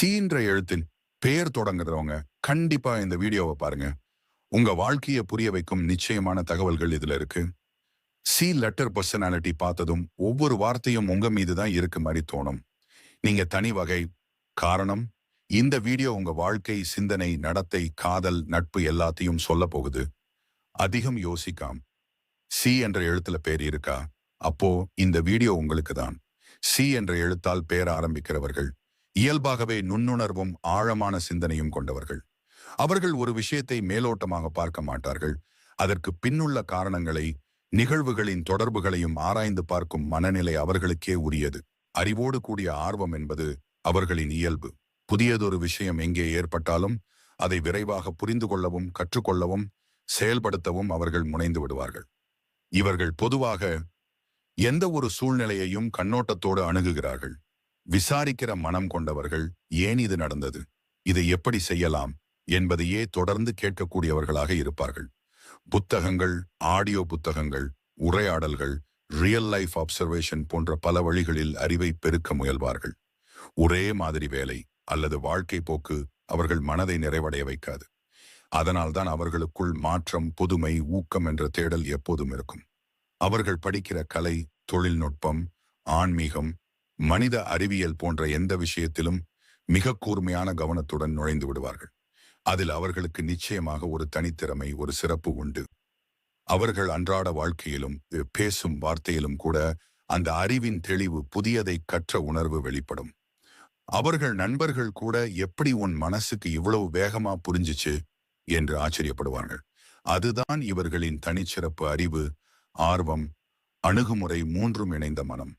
சீன்ற எழுத்தின் பெயர் தொடங்குறவங்க கண்டிப்பா இந்த வீடியோவை பாருங்க. உங்க வாழ்க்கையை புரிய வைக்கும் நிச்சயமான தகவல்கள் இதுல இருக்கு. சி லெட்டர் பர்சனாலிட்டி பார்த்ததும் ஒவ்வொரு வார்த்தையும் உங்க மீது தான் இருக்கு மாதிரி தோணும். நீங்க தனி வகை காரணம் இந்த வீடியோ உங்க வாழ்க்கை சிந்தனை நடத்தை காதல் நட்பு எல்லாத்தையும் சொல்ல போகுது. அதிகம் யோசிக்காம். சி என்ற எழுத்துல பேர் இருக்கா? அப்போ இந்த வீடியோ உங்களுக்கு தான். சி என்ற எழுத்தால் பேர ஆரம்பிக்கிறவர்கள் இயல்பாகவே நுண்ணுணர்வும் ஆழமான சிந்தனையும் கொண்டவர்கள். அவர்கள் ஒரு விஷயத்தை மேலோட்டமாக பார்க்க மாட்டார்கள். அதற்கு பின்னுள்ள காரணங்களை நிகழ்வுகளின் தொடர்புகளையும் ஆராய்ந்து பார்க்கும் மனநிலை அவர்களுக்கே உரியது. அறிவோடு கூடிய ஆர்வம் என்பது அவர்களின் இயல்பு. புதியதொரு விஷயம் எங்கே ஏற்பட்டாலும் அதை விரைவாக புரிந்து கொள்ளவும் கற்றுக்கொள்ளவும் செயல்படுத்தவும் அவர்கள் முனைந்து விடுவார்கள். இவர்கள் பொதுவாக எந்த ஒரு சூழ்நிலையையும் கண்ணோட்டத்தோடு அணுகுகிறார்கள். விசாரிக்கிற மனம் கொண்டவர்கள் ஏன் இது நடந்தது? இதை எப்படி செய்யலாம்? என்பதையே தொடர்ந்து கேட்கக்கூடியவர்களாக இருப்பார்கள். புத்தகங்கள் ஆடியோ புத்தகங்கள் உரையாடல்கள் ரியல் லைஃப் அப்சர்வேஷன் போன்ற பல வழிகளில் அறிவை பெருக்க முயல்வார்கள். ஒரே மாதிரி வேலை அல்லது வாழ்க்கை போக்கு அவர்கள் மனதை நிறைவடைய வைக்காது. அதனால்தான் அவர்களுக்குள் மாற்றம் புதுமை ஊக்கம் என்ற தேடல் எப்போதும் இருக்கும். அவர்கள் படிக்கிற கலை தொழில்நுட்பம் ஆன்மீகம் மனித அறிவியல் போன்ற எந்த விஷயத்திலும் மிக கூர்மையான கவனத்துடன் நுழைந்து விடுவார்கள். அதில் அவர்களுக்கு நிச்சயமாக ஒரு தனித்திறமை ஒரு சிறப்பு உண்டு. அவர்கள் அன்றாட வாழ்க்கையிலும் பேசும் வார்த்தையிலும் கூட அந்த அறிவின் தெளிவு புதியதை கற்ற உணர்வு வெளிப்படும். அவர்கள் நண்பர்கள் கூட எப்படி உன் மனசுக்கு இவ்வளவு வேகமா புரிஞ்சிச்சு? என்று ஆச்சரியப்படுவார்கள். அதுதான் இவர்களின் தனிச்சிறப்பு அறிவு ஆர்வம் அணுகுமுறை மூன்றும் இணைந்த மனம்.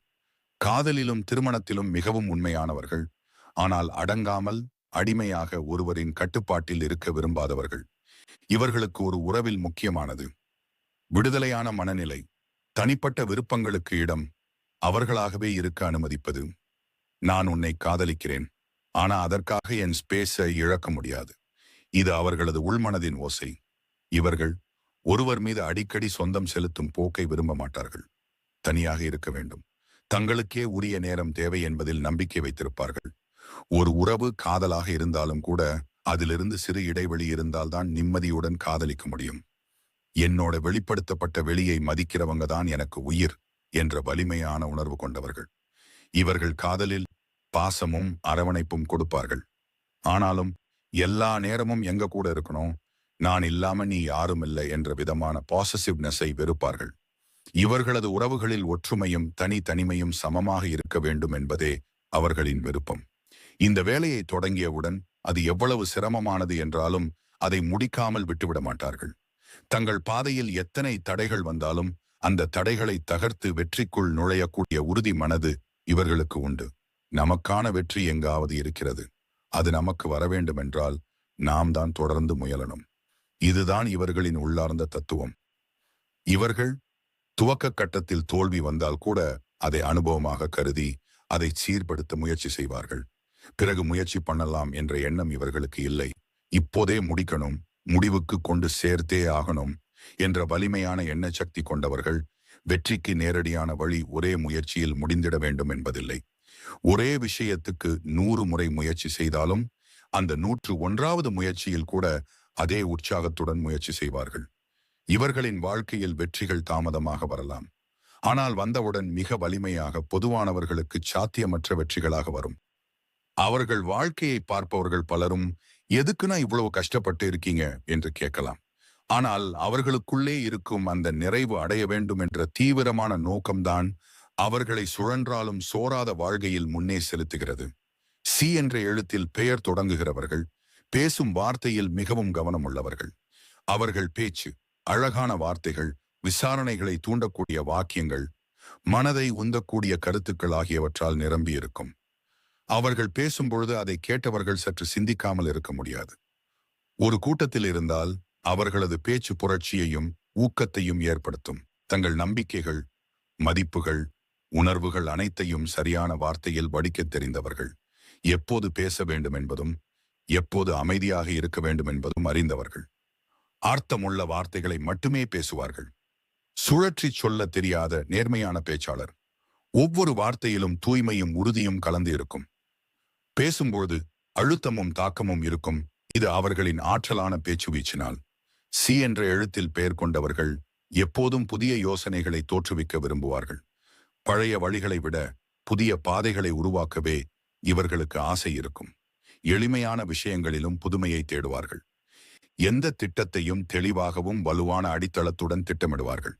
காதலிலும் திருமணத்திலும் மிகவும் உண்மையானவர்கள். ஆனால் அடங்காமல் அடிமையாக ஒருவரின் கட்டுப்பாட்டில் இருக்க விரும்பாதவர்கள். இவர்களுக்கு ஒரு உறவில் முக்கியமானது. விடுதலையான மனநிலை தனிப்பட்ட விருப்பங்களுக்கு இடம் அவர்களாகவே இருக்க அனுமதிப்பது. நான் உன்னை காதலிக்கிறேன் ஆனா அதற்காக என் ஸ்பேஸை இழக்க முடியாது. இது அவர்களது உள்மனதின் ஓசை. இவர்கள் ஒருவர் மீது அடிக்கடி சொந்தம் செலுத்தும் போக்கை விரும்ப மாட்டார்கள். தனியாக இருக்க வேண்டும். தங்களுக்கே உரிய நேரம் தேவை என்பதில் நம்பிக்கை வைத்திருப்பார்கள். ஒரு உறவு காதலாக இருந்தாலும் கூட அதிலிருந்து சிறு இடைவெளி இருந்தால்தான் நிம்மதியுடன் காதலிக்க முடியும். என்னோட வெளிப்படுத்தப்பட்ட வெளியை மதிக்கிறவங்க தான் எனக்கு உயிர் என்ற வலிமையான உணர்வு கொண்டவர்கள். இவர்கள் காதலில் பாசமும் அரவணைப்பும் கொடுப்பார்கள். ஆனாலும் எல்லா நேரமும் எங்க கூட இருக்கணும்? நான் இல்லாம நீ யாரும் இல்லை என்ற விதமான பாசிட்டிவ்னஸை வெறுப்பார்கள். இவர்களது உறவுகளில் ஒற்றுமையும் தனி தனிமையும் சமமாக இருக்க வேண்டும் என்பதே அவர்களின் விருப்பம். இந்த வேலையை தொடங்கியவுடன் அது எவ்வளவு சிரமமானது என்றாலும் அதை முடிக்காமல் விட்டுவிட மாட்டார்கள். தங்கள் பாதையில் எத்தனை தடைகள் வந்தாலும் அந்த தடைகளை தகர்த்து வெற்றிக்குள் நுழையக்கூடிய உறுதி மனது இவர்களுக்கு உண்டு. நமக்கான வெற்றி எங்காவது இருக்கிறது. அது நமக்கு வர வேண்டுமென்றால் நாம் தான் தொடர்ந்து முயலணும். இதுதான் இவர்களின் உள்ளார்ந்த தத்துவம். இவர்கள் துவக்க கட்டத்தில் தோல்வி வந்தால் கூட அதை அனுபவமாக கருதி அதை சீர்படுத்த முயற்சி செய்வார்கள். பிறகு முயற்சி பண்ணலாம் என்ற எண்ணம் இவர்களுக்கு இல்லை. இப்போதே முடிக்கணும் முடிவுக்கு கொண்டு சேர்த்தே ஆகணும் என்ற வலிமையான எண்ண சக்தி கொண்டவர்கள் வெற்றிக்கு நேரடியான வழி ஒரே முயற்சியில் முடிந்திட வேண்டும் என்பதில்லை. ஒரே விஷயத்துக்கு நூறு முறை முயற்சி செய்தாலும் அந்த நூற்று ஒன்றாவது முயற்சியில் கூட அதே உற்சாகத்துடன் முயற்சி செய்வார்கள். இவர்களின் வாழ்க்கையில் வெற்றிகள் தாமதமாக வரலாம். ஆனால் வந்தவுடன் மிக வலிமையாக பொதுவானவர்களுக்கு சாத்தியமற்ற வெற்றிகளாக வரும். அவர்கள் வாழ்க்கையை பார்ப்பவர்கள் பலரும் எதுக்குன்னா இவ்வளவு கஷ்டப்பட்டு இருக்கீங்க? என்று கேட்கலாம். ஆனால் அவர்களுக்குள்ளே இருக்கும் அந்த நிறைவு அடைய வேண்டும் என்ற தீவிரமான நோக்கம்தான் அவர்களை சுழன்றாலும் சோராத வாழ்கையில் முன்னே செலுத்துகிறது. சி என்ற எழுத்தில் பெயர் தொடங்குகிறவர்கள் பேசும் வார்த்தையில் மிகவும் கவனம் உள்ளவர்கள் அவர்கள் பேச்சு அழகான வார்த்தைகள் விசாரணைகளை தூண்டக்கூடிய வாக்கியங்கள் மனதை உந்தக்கூடிய கருத்துக்கள் ஆகியவற்றால் நிரம்பியிருக்கும். அவர்கள் பேசும்பொழுது அதை கேட்டவர்கள் சற்று சிந்திக்காமல் இருக்க முடியாது. ஒரு கூட்டத்தில் இருந்தால் அவர்களது பேச்சு புரட்சியையும் ஊக்கத்தையும் ஏற்படுத்தும். தங்கள் நம்பிக்கைகள் மதிப்புகள் உணர்வுகள் அனைத்தையும் சரியான வார்த்தையில் வடிக்கத் தெரிந்தவர்கள் எப்போது பேச வேண்டும் என்பதும் எப்போது அமைதியாக இருக்க வேண்டும் என்பதும் அறிந்தவர்கள். ஆர்த்தமுள்ள வார்த்தைகளை மட்டுமே பேசுவார்கள். சுழற்றி சொல்ல தெரியாத நேர்மையான பேச்சாளர். ஒவ்வொரு வார்த்தையிலும் தூய்மையும் உறுதியும் கலந்து இருக்கும். பேசும்போது அழுத்தமும் தாக்கமும் இருக்கும். இது அவர்களின் ஆற்றலான பேச்சு வீச்சினால். சி என்ற எழுத்தில் பெயர் கொண்டவர்கள் எப்போதும் புதிய யோசனைகளை தோற்றுவிக்க விரும்புவார்கள். பழைய வழிகளை விட புதிய பாதைகளை உருவாக்கவே இவர்களுக்கு ஆசை இருக்கும். எளிமையான விஷயங்களிலும் புதுமையை தேடுவார்கள். எந்த திட்டத்தையும் தெளிவாகவும் வலுவான அடித்தளத்துடன் திட்டமிடுவார்கள்.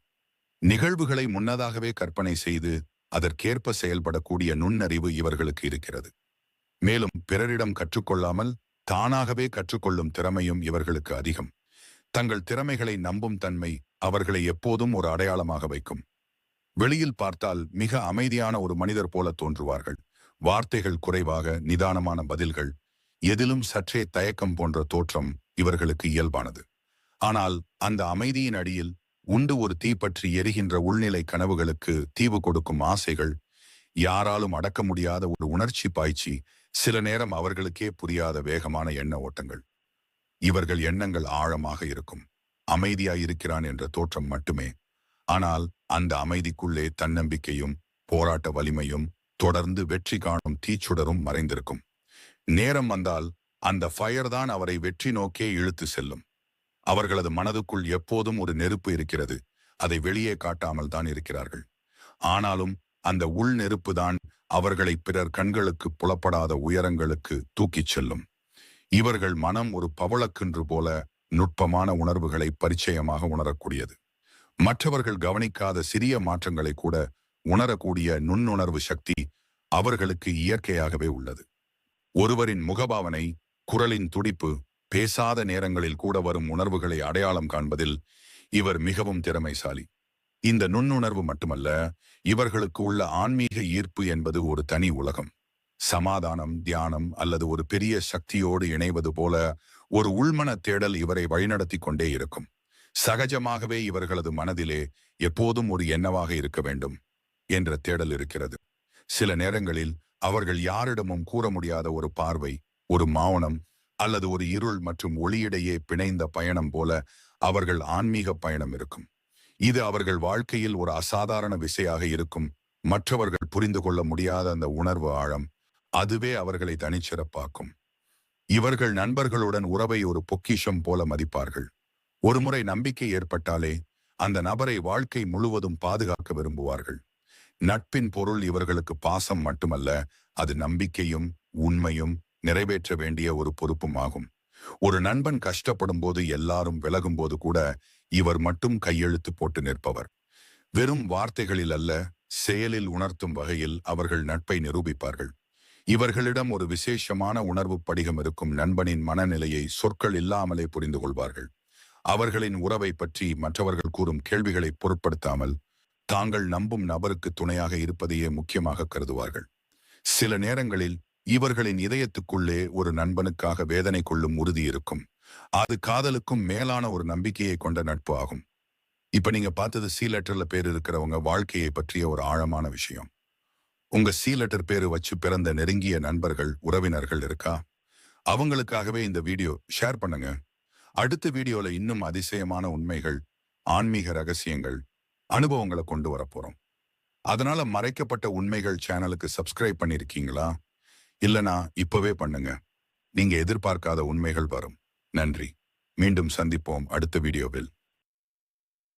நிகழ்வுகளை முன்னதாகவே கற்பனை செய்து அதற்கேற்ப செயல்படக்கூடிய நுண்ணறிவு இவர்களுக்கு இருக்கிறது. மேலும் பிறரிடம் கற்றுக்கொள்ளாமல் தானாகவே கற்றுக்கொள்ளும் திறமையும் இவர்களுக்கு அதிகம். தங்கள் திறமைகளை நம்பும் தன்மை அவர்களை எப்போதும் ஒரு அடையாளமாக வைக்கும். வெளியில் பார்த்தால் மிக அமைதியான ஒரு மனிதர் போல தோன்றுவார்கள். வார்த்தைகள் குறைவாக நிதானமான பதில்கள் எதிலும் சற்றே தயக்கம் போன்ற தோற்றம் இவர்களுக்கு இயல்பானது. ஆனால் அந்த அமைதியின் அடியில் உண்டு ஒரு தீப்பற்றி எரிகின்ற உள்நிலை கனவுகளுக்கு தீவு கொடுக்கும் ஆசைகள் யாராலும் அடக்க முடியாத ஒரு உணர்ச்சி பாய்ச்சி சில நேரம் அவர்களுக்கே புரியாத வேகமான எண்ண ஓட்டங்கள். இவர்கள் எண்ணங்கள் ஆழமாக இருக்கும். அமைதியாய் இருக்கிறான் என்ற தோற்றம் மட்டுமே. ஆனால் அந்த அமைதிக்குள்ளே தன்னம்பிக்கையும் போராட்ட வலிமையும் தொடர்ந்து வெற்றி காணும் தீச்சுடரும் மறைந்திருக்கும். நேரம் வந்தால் அந்த ஃபயர் தான் அவரை வெற்றி நோக்கே இழுத்து செல்லும். அவர்களது மனதுக்குள் எப்போதும் ஒரு நெருப்பு இருக்கிறது. அதை வெளியே காட்டாமல் தான் இருக்கிறார்கள். ஆனாலும் அந்த உள் நெருப்பு தான் அவர்களை பிறர் கண்களுக்கு புலப்படாத உயரங்களுக்கு தூக்கிச் செல்லும். இவர்கள் மனம் ஒரு பவளக்கின்று போல நுட்பமான உணர்வுகளை பரிச்சயமாக உணரக்கூடியது. மற்றவர்கள் கவனிக்காத சிறிய மாற்றங்களை கூட உணரக்கூடிய நுண்ணுணர்வு சக்தி அவர்களுக்கு இயற்கையாகவே உள்ளது. ஒருவரின் முகபாவனை குரலின் துடிப்பு பேசாத நேரங்களில் கூட வரும் உணர்வுகளை அடையாளம் காண்பதில் இவர் மிகவும் திறமைசாலி. இந்த நுண்ணுணர்வு மட்டுமல்ல இவர்களுக்கு உள்ள ஆன்மீக ஈர்ப்பு என்பது ஒரு தனி உலகம். சமாதானம் தியானம் அல்லது ஒரு பெரிய சக்தியோடு இணைவது போல ஒரு உள்மன தேடல் இவரை வழிநடத்தி கொண்டே இருக்கும். சகஜமாகவே இவர்களது மனதிலே எப்போதும் ஒரு எண்ணவாக இருக்க வேண்டும் என்ற தேடல் இருக்கிறது. சில நேரங்களில் அவர்கள் யாரிடமும் கூற முடியாத ஒரு பார்வை ஒரு மௌனம் அல்லது ஒரு இருள் மற்றும் ஒளியிடையே பிணைந்த பயணம் போல அவர்கள் ஆன்மீக பயணம் இருக்கும். இது அவர்கள் வாழ்க்கையில் ஒரு அசாதாரண விசையாக இருக்கும். மற்றவர்கள் புரிந்து கொள்ள முடியாத அந்த உணர்வு ஆழம் அதுவே அவர்களை தனிச்சிறப்பாக்கும். இவர்கள் நண்பர்களுடன் உறவை ஒரு பொக்கிஷம் போல மதிப்பார்கள். ஒருமுறை நம்பிக்கை ஏற்பட்டாலே அந்த நபரை வாழ்க்கை முழுவதும் பாதுகாக்க விரும்புவார்கள். நட்பின் பொருள் இவர்களுக்கு பாசம் மட்டுமல்ல அது நம்பிக்கையும் உண்மையும் நிறைவேற்ற வேண்டிய ஒரு பொறுப்பும் ஆகும். ஒரு நண்பன் கஷ்டப்படும் போது எல்லாரும் விலகும் போது கூட இவர் மட்டும் கையெழுத்து போட்டு நிற்பவர். வெறும் வார்த்தைகளில் அல்ல செயலில் உணர்த்தும் வகையில் அவர்கள் நட்பை நிரூபிப்பார்கள். இவர்களிடம் ஒரு விசேஷமான உணர்வு படிகம் இருக்கும் நண்பனின் மனநிலையை சொற்கள் இல்லாமலே புரிந்து கொள்வார்கள் அவர்களின் உறவை பற்றி மற்றவர்கள் கூறும் கேள்விகளை பொருட்படுத்தாமல் தாங்கள் நம்பும் நபருக்கு துணையாக இருப்பதையே முக்கியமாக கருதுவார்கள். சில நேரங்களில் இவர்களின் இதயத்துக்குள்ளே ஒரு நண்பனுக்காக வேதனை கொள்ளும் உறுதி இருக்கும். அது காதலுக்கும் மேலான ஒரு நம்பிக்கையை கொண்ட நட்பு ஆகும். இப்ப நீங்க பார்த்தது சி லெட்டர்ல பேர் இருக்கிறவங்க வாழ்க்கையை பற்றிய ஒரு ஆழமான விஷயம். உங்க சி லெட்டர் பேரு வச்சு பிறந்த நெருங்கிய நண்பர்கள் உறவினர்கள் இருக்கா? அவங்களுக்காகவே இந்த வீடியோ ஷேர் பண்ணுங்க. அடுத்த வீடியோல இன்னும் அதிசயமான உண்மைகள் ஆன்மீக ரகசியங்கள் அனுபவங்களை கொண்டு வர போறோம். அதனால மறைக்கப்பட்ட உண்மைகள் சேனலுக்கு சப்ஸ்கிரைப் பண்ணிருக்கீங்களா? இல்லனா இப்பவே பண்ணுங்க. நீங்க எதிர்பார்க்காத உண்மைகள் வரும். நன்றி. மீண்டும் சந்திப்போம் அடுத்த வீடியோவில்.